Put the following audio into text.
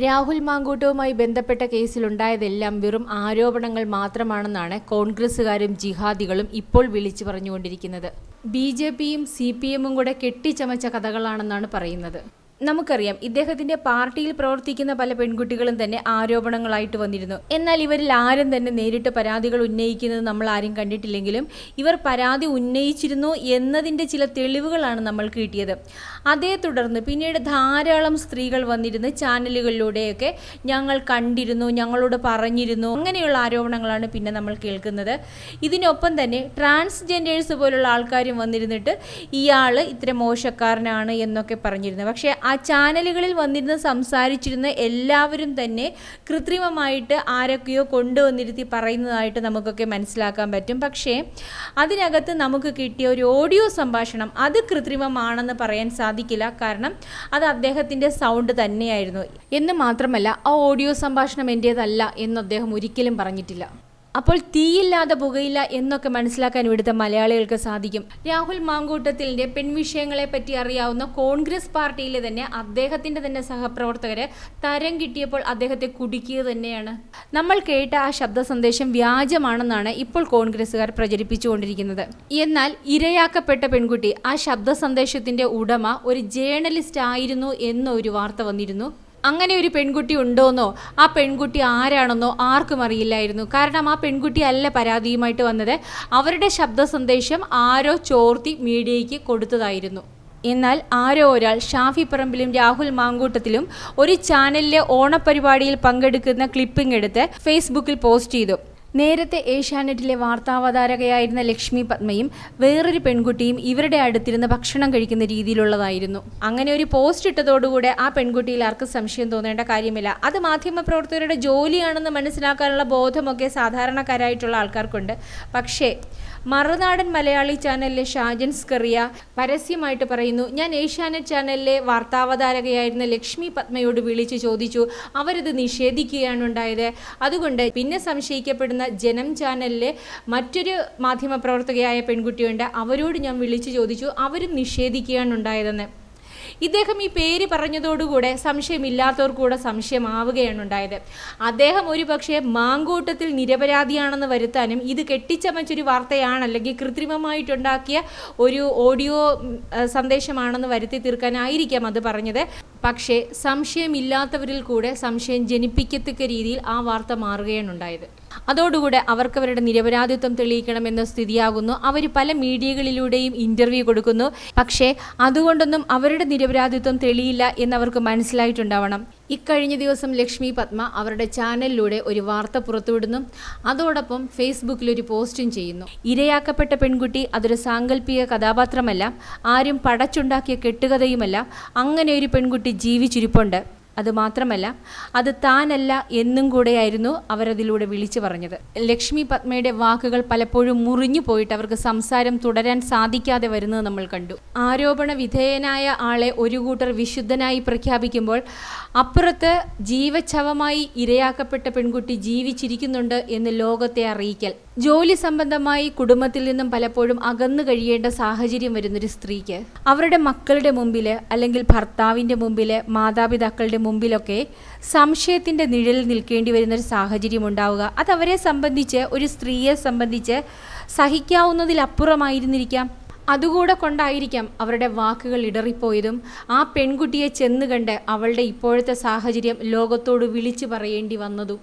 രാഹുൽ മാങ്കൂട്ടവുമായി ബന്ധപ്പെട്ട കേസിലുണ്ടായതെല്ലാം വെറും ആരോപണങ്ങൾ മാത്രമാണെന്നാണ് കോൺഗ്രസുകാരും ജിഹാദികളും ഇപ്പോൾ വിളിച്ചു പറഞ്ഞുകൊണ്ടിരിക്കുന്നത്. ബി ജെ പിയും സി പി എമ്മും കൂടെ കെട്ടിച്ചമച്ച കഥകളാണെന്നാണ് പറയുന്നത്. നമുക്കറിയാം ഇദ്ദേഹത്തിന്റെ പാർട്ടിയിൽ പ്രവർത്തിക്കുന്ന പല പെൺകുട്ടികളും തന്നെ ആരോപണങ്ങളായിട്ട് വന്നിരുന്നു. എന്നാൽ ഇവരിൽ ആരും തന്നെ നേരിട്ട് പരാതികൾ ഉന്നയിക്കുന്നത് നമ്മൾ ആരും കണ്ടിട്ടില്ലെങ്കിലും ഇവർ പരാതി ഉന്നയിച്ചിരുന്നു എന്നതിന്റെ ചില തെളിവുകളാണ് നമ്മൾ കിട്ടിയത്. അതേ തുടർന്ന് പിന്നീട് ധാരാളം സ്ത്രീകൾ വന്നിരുന്ന് ചാനലുകളിലൂടെയൊക്കെ ഞങ്ങൾ കണ്ടിരുന്നു ഞങ്ങളോട് പറഞ്ഞിരുന്നു അങ്ങനെയുള്ള ആരോപണങ്ങളാണ് പിന്നെ നമ്മൾ കേൾക്കുന്നത്. ഇതിനൊപ്പം തന്നെ ട്രാൻസ്ജെൻഡേഴ്സ് പോലുള്ള ആൾക്കാരും വന്നിരുന്നിട്ട് ഇയാൾ ഇത്ര മോശക്കാരനാണ് എന്നൊക്കെ പറഞ്ഞിരുന്നു. പക്ഷേ ചാനലുകളിൽ വന്നിരുന്ന് സംസാരിച്ചിരുന്ന എല്ലാവരും തന്നെ കൃത്രിമമായിട്ട് ആരൊക്കെയോ കൊണ്ടുവന്നിരുത്തി പറയുന്നതായിട്ട് നമുക്കൊക്കെ മനസ്സിലാക്കാൻ പറ്റും. പക്ഷേ അതിനകത്ത് നമുക്ക് കിട്ടിയ ഒരു ഓഡിയോ സംഭാഷണം അത് കൃത്രിമമാണെന്ന് പറയാൻ സാധിക്കില്ല. കാരണം അത് അദ്ദേഹത്തിന്റെ സൗണ്ട് തന്നെയായിരുന്നു. എന്ന് മാത്രമല്ല ആ ഓഡിയോ സംഭാഷണം എന്റേതല്ല എന്ന് അദ്ദേഹം ഒരിക്കലും പറഞ്ഞിട്ടില്ല. അപ്പോൾ തീയില്ലാതെ പുകയില്ല എന്നൊക്കെ മനസ്സിലാക്കാൻ ഇവിടുത്തെ മലയാളികൾക്ക് സാധിക്കും. രാഹുൽ മാങ്കൂട്ടത്തിന്റെ പെൺവിഷയങ്ങളെ പറ്റി അറിയാവുന്ന കോൺഗ്രസ് പാർട്ടിയിലെ തന്നെ അദ്ദേഹത്തിന്റെ തന്നെ സഹപ്രവർത്തകരെ തരം കിട്ടിയപ്പോൾ അദ്ദേഹത്തെ കുടുക്കിയത് തന്നെയാണ്. നമ്മൾ കേട്ട ആ ശബ്ദ സന്ദേശം വ്യാജമാണെന്നാണ് ഇപ്പോൾ കോൺഗ്രസ്സുകാർ പ്രചരിപ്പിച്ചുകൊണ്ടിരിക്കുന്നത്. എന്നാൽ ഇരയാക്കപ്പെട്ട പെൺകുട്ടി ആ ശബ്ദ സന്ദേശത്തിന്റെ ഉടമ ഒരു ജേർണലിസ്റ്റ് ആയിരുന്നു എന്നൊരു വാർത്ത വന്നിരുന്നു. അങ്ങനെ ഒരു പെൺകുട്ടി ഉണ്ടോന്നോ? ആ പെൺകുട്ടി ആരാണെന്നോ ആർക്കും അറിയില്ലായിരുന്നു. കാരണം ആ പെൺകുട്ടി അല്ല പരാതിയുമായിട്ട് വന്നത്. അവരുടെ ശബ്ദ സന്ദേശം ആരോ ചോർത്തി മീഡിയയ്ക്ക് കൊടുത്തതായിരുന്നു. എന്നാൽ ആരോ ഒരാൾ ഷാഫി പറമ്പിലും രാഹുൽ മാങ്കൂട്ടത്തിലും ഒരു ചാനലിലെ ഓണപരിപാടിയിൽ പങ്കെടുക്കുന്ന ക്ലിപ്പിംഗ് എടുത്ത് ഫേസ്ബുക്കിൽ പോസ്റ്റ് ചെയ്തു. നേരത്തെ ഏഷ്യാനെറ്റിലെ വാർത്താവതാരകയായിരുന്ന ലക്ഷ്മി പത്മയും വേറൊരു പെൺകുട്ടിയും ഇവരുടെ അടുത്തിരുന്ന് ഭക്ഷണം കഴിക്കുന്ന രീതിയിലുള്ളതായിരുന്നു. അങ്ങനെ ഒരു പോസ്റ്റ് ഇട്ടതോടുകൂടെ ആ പെൺകുട്ടിയിൽ ആർക്കും സംശയം തോന്നേണ്ട കാര്യമില്ല. അത് മാധ്യമപ്രവർത്തകരുടെ ജോലിയാണെന്ന് മനസ്സിലാക്കാനുള്ള ബോധമൊക്കെ സാധാരണക്കാരായിട്ടുള്ള ആൾക്കാർക്കുണ്ട്. പക്ഷേ മറുനാടൻ മലയാളി ചാനലിലെ ഷാജൻ സ്കറിയ പരസ്യമായിട്ട് പറയുന്നു ഞാൻ ഏഷ്യാനെറ്റ് ചാനലിലെ വാർത്താവതാരകയായിരുന്ന ലക്ഷ്മി പത്മയോട് വിളിച്ച് ചോദിച്ചു അവരത് നിഷേധിക്കുകയാണ് ഉണ്ടായത്. അതുകൊണ്ട് പിന്നെ സംശയിക്കപ്പെടുന്ന ജനം ചാനലിലെ മറ്റൊരു മാധ്യമപ്രവർത്തകയായ പെൺകുട്ടിയുണ്ട്. അവരോട് ഞാൻ വിളിച്ചു ചോദിച്ചു അവരും നിഷേധിക്കുകയാണ് ഉണ്ടായതെന്ന്. ഇദ്ദേഹം ഈ പേര് പറഞ്ഞതോടുകൂടെ സംശയമില്ലാത്തവർക്കൂടെ സംശയമാവുകയാണ് ഉണ്ടായത്. അദ്ദേഹം ഒരു പക്ഷേ മാങ്കൂട്ടത്തിൽ നിരപരാധിയാണെന്ന് വരുത്താനും ഇത് കെട്ടിച്ചമച്ചൊരു വാർത്തയാണ് അല്ലെങ്കിൽ കൃത്രിമമായിട്ടുണ്ടാക്കിയ ഒരു ഓഡിയോ സന്ദേശമാണെന്ന് വരുത്തി തീർക്കാനായിരിക്കാം അത് പറഞ്ഞത്. പക്ഷേ സംശയമില്ലാത്തവരിൽ കൂടെ സംശയം ജനിപ്പിക്കത്തക്ക രീതിയിൽ ആ വാർത്ത മാറുകയാണ് ഉണ്ടായത്. അതോടുകൂടെ അവർക്കവരുടെ നിരപരാധിത്വം തെളിയിക്കണമെന്ന സ്ഥിതിയാകുന്നു. അവർ പല മീഡിയകളിലൂടെയും ഇന്റർവ്യൂ കൊടുക്കുന്നു. പക്ഷേ അതുകൊണ്ടൊന്നും അവരുടെ നിരപരാധിത്വം തെളിയില്ല എന്നവർക്ക് മനസ്സിലായിട്ടുണ്ടാവണം. ഇക്കഴിഞ്ഞ ദിവസം ലക്ഷ്മി പത്മ അവരുടെ ചാനലിലൂടെ ഒരു വാർത്ത പുറത്തുവിടുന്നു. അതോടൊപ്പം ഫേസ്ബുക്കിൽ ഒരു പോസ്റ്റും ചെയ്യുന്നു. ഇരയാക്കപ്പെട്ട പെൺകുട്ടി അതൊരു സാങ്കല്പിക കഥാപാത്രമല്ല. ആരും പടച്ചുണ്ടാക്കിയ കെട്ടുകഥയുമല്ല. അങ്ങനെ ഒരു പെൺകുട്ടി ജീവിച്ചിരിപ്പുണ്ട്. അതുമാത്രമല്ല അത് താനല്ല എന്നും കൂടെയായിരുന്നു അവരതിലൂടെ വിളിച്ചു പറഞ്ഞത്. ലക്ഷ്മി പത്മയുടെ വാക്കുകൾ പലപ്പോഴും മുറിഞ്ഞു പോയിട്ട് അവർക്ക് സംസാരം തുടരാൻ സാധിക്കാതെ വരുന്നത് നമ്മൾ കണ്ടു. ആരോപണ വിധേയനായ ആളെ ഒരു കൂട്ടർ വിശുദ്ധനായി പ്രഖ്യാപിക്കുമ്പോൾ അപ്പുറത്ത് ജീവച്ഛവമായി ഇരയാക്കപ്പെട്ട പെൺകുട്ടി ജീവിച്ചിരിക്കുന്നുണ്ട് എന്ന് ലോകത്തെ അറിയിക്കൽ. ജോലി സംബന്ധമായി കുടുംബത്തിൽ നിന്നും പലപ്പോഴും അകന്നു കഴിയേണ്ട സാഹചര്യം വരുന്നൊരു സ്ത്രീക്ക് അവരുടെ മക്കളുടെ മുമ്പിൽ അല്ലെങ്കിൽ ഭർത്താവിന്റെ മുമ്പിൽ മാതാപിതാക്കളുടെ മുമ്പിലൊക്കെ സംശയത്തിന്റെ നിഴലിൽ നിൽക്കേണ്ടി വരുന്നൊരു സാഹചര്യം ഉണ്ടാവുക. അത് അവരെ സംബന്ധിച്ച് ഒരു സ്ത്രീയെ സംബന്ധിച്ച് സഹിക്കാവുന്നതിലപ്പുറമായിരുന്നിരിക്കാം അതുകൂടെ കൊണ്ടായിരിക്കാം അവരുടെ വാക്കുകൾ ഇടറിപ്പോയതും. ആ പെൺകുട്ടിയെ ചെന്ന് കണ്ട് അവളുടെ ഇപ്പോഴത്തെ സാഹചര്യം ലോകത്തോട് വിളിച്ചു പറയേണ്ടി വന്നതും.